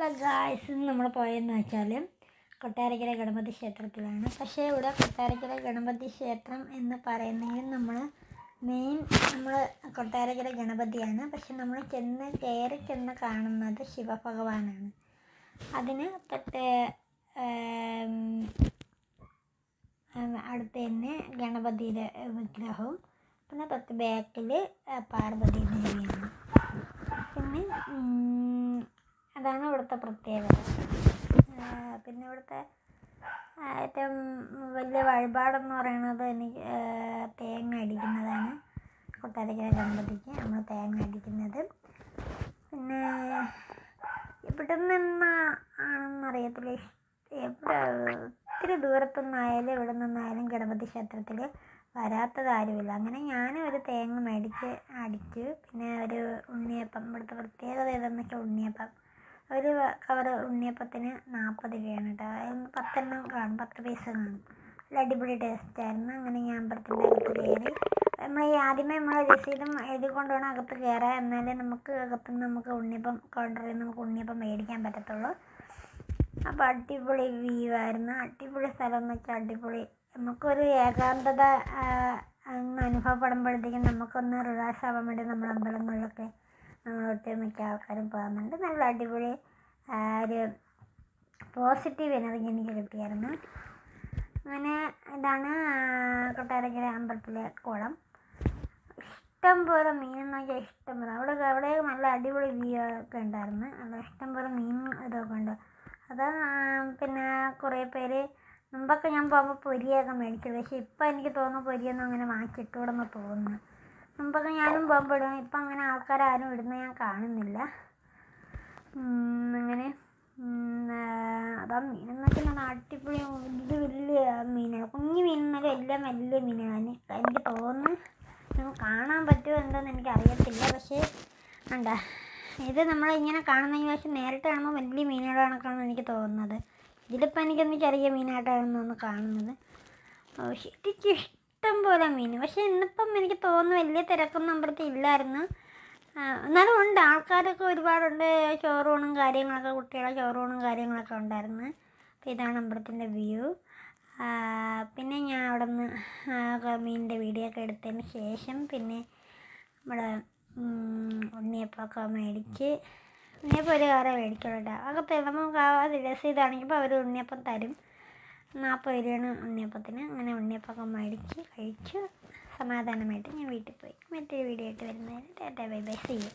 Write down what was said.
Hello guys നമ്മൾ പോയെന്ന് വെച്ചാൽ കൊട്ടാരക്കര ഗണപതി ക്ഷേത്രത്തിലാണ്. പക്ഷേ ഇവിടെ കൊട്ടാരക്കര ഗണപതി ക്ഷേത്രം എന്ന് പറയുന്നതിൽ നമ്മൾ മെയിൻ നമ്മൾ കൊട്ടാരക്കര ഗണപതിയാണ്. പക്ഷെ നമ്മൾ ചെന്ന് കയറി ചെന്ന് കാണുന്നത് ശിവഭഗവാനാണ്. അതിന് തൊട്ട് അടുത്ത് തന്നെ ഗണപതിയുടെ വിഗ്രഹവും പിന്നെ തൊട്ട് ബാക്കിൽ പാർവതി ദേവിയാണ് പിന്നെ അതാണ് ഇവിടുത്തെ പ്രത്യേകത. പിന്നെ ഇവിടുത്തെ ഏറ്റവും വലിയ വഴിപാടെന്ന് പറയുന്നത് എനിക്ക് തേങ്ങ അടിക്കുന്നതാണ്. കൊട്ടാരക്കര ഗണപതിക്ക് നമ്മൾ തേങ്ങ അടിക്കുന്നത്. പിന്നെ ഇവിടെ നിന്ന് ആണെന്നറിയത്തില്ല എവിടെ ഒത്തിരി ദൂരത്തുനിന്നായാലും ഇവിടെ നിന്നായാലും ഗണപതി ക്ഷേത്രത്തിൽ വരാത്തത് ആരുമില്ല. അങ്ങനെ ഞാനും ഒരു തേങ്ങ മേടിച്ച് അടിച്ച്. പിന്നെ ഒരു ഉണ്ണിയപ്പം ഇവിടുത്തെ പ്രത്യേകത ഏതെന്ന് വെച്ചാൽ ഉണ്ണിയപ്പം. ഒരു കവർ ഉണ്ണിയപ്പത്തിന് നാൽപ്പത് രൂപയാണ് കേട്ടോ അതിന് പത്തെണ്ണം കാണും. പത്ത് പീസ് കാണും. നല്ല അടിപൊളി ടേസ്റ്റ് ആയിരുന്നു. അങ്ങനെ ഞാൻ അമ്പലത്തിന്റെ അകത്ത് കയറി. നമ്മൾ ഈ ആദ്യമേ നമ്മൾ രസീതും എഴുതി കൊണ്ടുവേണം അകത്ത് കയറാൻ. എന്നാലേ നമുക്ക് അകത്തുനിന്ന് നമുക്ക് ഉണ്ണിയപ്പം കൗണ്ടറിൽ നമുക്ക് ഉണ്ണിയപ്പം മേടിക്കാൻ പറ്റത്തുള്ളൂ. അപ്പോൾ അടിപൊളി വ്യൂ ആയിരുന്നു. അടിപൊളി സ്ഥലം എന്ന് വെച്ചാൽ അടിപൊളി. നമുക്കൊരു ഏകാന്തത അങ്ങ് അനുഭവപ്പെടുമ്പോഴത്തേക്കും നമുക്കൊന്ന് റിലാക്സ് ആവാൻ വേണ്ടി നമ്മൾ അമ്പലങ്ങളിലൊക്കെ ഒട്ടുമിക്ക ആൾക്കാരും പോകുന്നുണ്ട്. നല്ല അടിപൊളി ഒരു പോസിറ്റീവ് എനർജി എനിക്ക് കിട്ടിയായിരുന്നു. അങ്ങനെ ഇതാണ് കൊട്ടാരക്കര അമ്പലത്തിലെ കുളം. ഇഷ്ടംപോലെ മീൻ എന്ന് വെച്ചാൽ ഇഷ്ടം പോലെ. അവിടെ അവിടെ നല്ല അടിപൊളി വ്യൂ ഒക്കെ ഉണ്ടായിരുന്നു. അവിടെ ഇഷ്ടംപോലെ മീൻ ഇതൊക്കെ ഉണ്ട്. അത് പിന്നെ കുറേ പേര് മുമ്പൊക്കെ ഞാൻ പോകുമ്പോൾ പൊരിയൊക്കെ മേടിച്ചത് പക്ഷേ ഇപ്പം എനിക്ക് തോന്നുന്നു പൊരിയൊന്നും അങ്ങനെ വാങ്ങിച്ചിട്ടൂടെന്ന് തോന്നുന്നു. മുമ്പൊക്കെ ഞാനും ബോംബ് ഇടും ഇപ്പം അങ്ങനെ ആൾക്കാരും ഇടുന്ന ഞാൻ കാണുന്നില്ല. അങ്ങനെ അതാ മീനെന്നൊക്കെ ഞാൻ അടിപൊളി ഇത് വലിയ മീനാണ്. കുഞ്ഞു മീനെന്നൊക്കെ എല്ലാം വലിയ മീനാണ്. എനിക്ക് തോന്നുന്നു നമുക്ക് കാണാൻ പറ്റുമോ എന്താണെന്ന് എനിക്ക് അറിയത്തില്ല പക്ഷേ വേണ്ട ഇത് നമ്മളിങ്ങനെ കാണുന്നതിന് പക്ഷേ നേരിട്ട് കാണുമ്പോൾ വലിയ മീനുകളുടെ കണക്കാണ് എനിക്ക് തോന്നുന്നത്. ഇതിലിപ്പോൾ എനിക്കൊന്ന് ചെറിയ മീനായിട്ടാണ് ഒന്ന് കാണുന്നത്. ശരിക്കും ഇഷ്ടം പോലെ മീൻ. പക്ഷേ ഇന്നിപ്പം എനിക്ക് തോന്നുന്നു വലിയ തിരക്കൊന്നും അമ്പലത്തിൽ ഇല്ലായിരുന്നു. എന്നാലും ഉണ്ട്. ആൾക്കാരൊക്കെ ഒരുപാടുണ്ട്. ചോറൂണും കാര്യങ്ങളൊക്കെ കുട്ടികളെ ചോറൂണും കാര്യങ്ങളൊക്കെ ഉണ്ടായിരുന്നു. അപ്പോൾ ഇതാണ് അമ്പലത്തിന്റെ വ്യൂ. പിന്നെ ഞാൻ അവിടെ നിന്ന് മീനിന്റെ വീഡിയോ ഒക്കെ എടുത്തതിന് ശേഷം പിന്നെ നമ്മുടെ ഉണ്ണിയപ്പൊക്കെ മേടിച്ച് ഉണ്ണിയപ്പം ഒരു കാറേ മേടിക്കുള്ളൂ കേട്ടോ. അകത്ത് നമുക്ക് ആ അത് രസീതാണെങ്കിൽ അവർ ഉണ്ണിയപ്പം തരും. നാൽപ്പത് രൂപയാണ് ഉണ്ണിയപ്പത്തിന്. അങ്ങനെ ഉണ്ണിയപ്പമൊക്കെ മേടിച്ച് കഴിച്ച് സമാധാനമായിട്ട് ഞാൻ വീട്ടിൽ പോയി. മറ്റൊരു വീഡിയോ ആയിട്ട് വരുന്നതിന് tata bye bye. See you